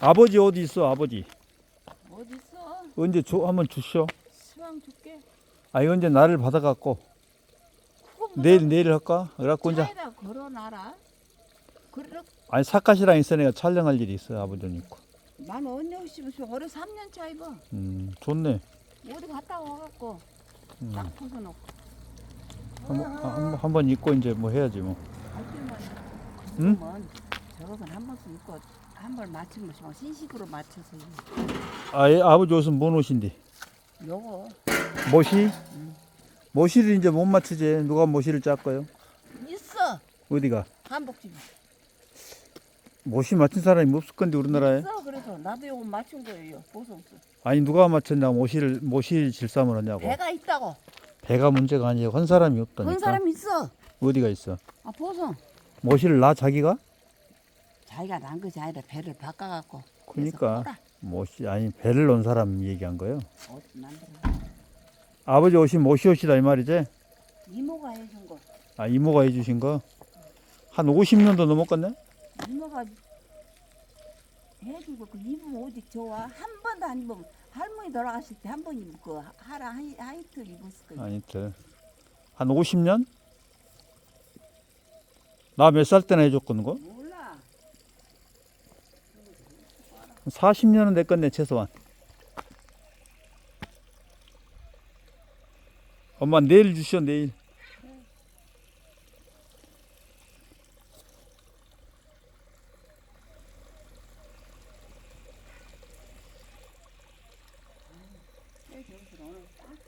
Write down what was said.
아버지 어디 있어 아버지 어디 있어? 언제 줘 한번 주시오 시방 줄게. 아 언제 나를 받아갖고 뭐 내일 내일 할까 그래갖고 이제 차에다 걸어놔라. 그래, 아니 사카시랑 있어 내가 촬영할 일이 있어 아버지는 있고 난 언제 오시면 어려 3년 차 입어. 음 좋네 어디 갔다 와갖고 음. 딱 벗어놓고. 한번 한, 한번 입고 이제 뭐 해야지 뭐 갈 때만. 응? 그러면 저것은 한 번씩 입고 한 번 맞추면 뭐 신식으로 맞춰서 입어. 아, 예, 아버지 옷은 뭔 옷인데? 요거 모시? 응. 모시를 이제 못 맞추지. 누가 모시를 짰거요? 있어. 어디가? 한복집 모시 맞춘 사람이 없을 건데 우리나라에. 있어. 그래서 나도 요거 맞춘 거예요. 보소. 아니 누가 맞췄냐? 모시를 모시 질삼을 하냐고. 배가 있다고. 배가 문제가 아니에요. 한 사람이 없다니까. 그런 사람 있어. 어디가 있어? 아 보소. 모시를 나 자기가? 자기가 난 것이 아니라 배를 바꿔갖고. 그러니까. 모시 아니 배를 놓은 사람 얘기한 거예요. 꼬라. 옷 만들어. 아버지 옷이 모시 옷이다 이 말이지? 이모가 해준 거. 아 이모가 해주신 거. 한 50년도 넘었겠네? 이모가 해주고 그 입으면 어디 좋아? 한 번도 안 입으면 할머니 돌아가실 때 한 번 입고 하라 하이, 하이트 입었을 거야. 아니트. 한 50년? 나 몇 살 때나 해줬거든 거? 몰라. 40년은 됐겠네 최소한. 엄마 내일 주시오 내일. 딱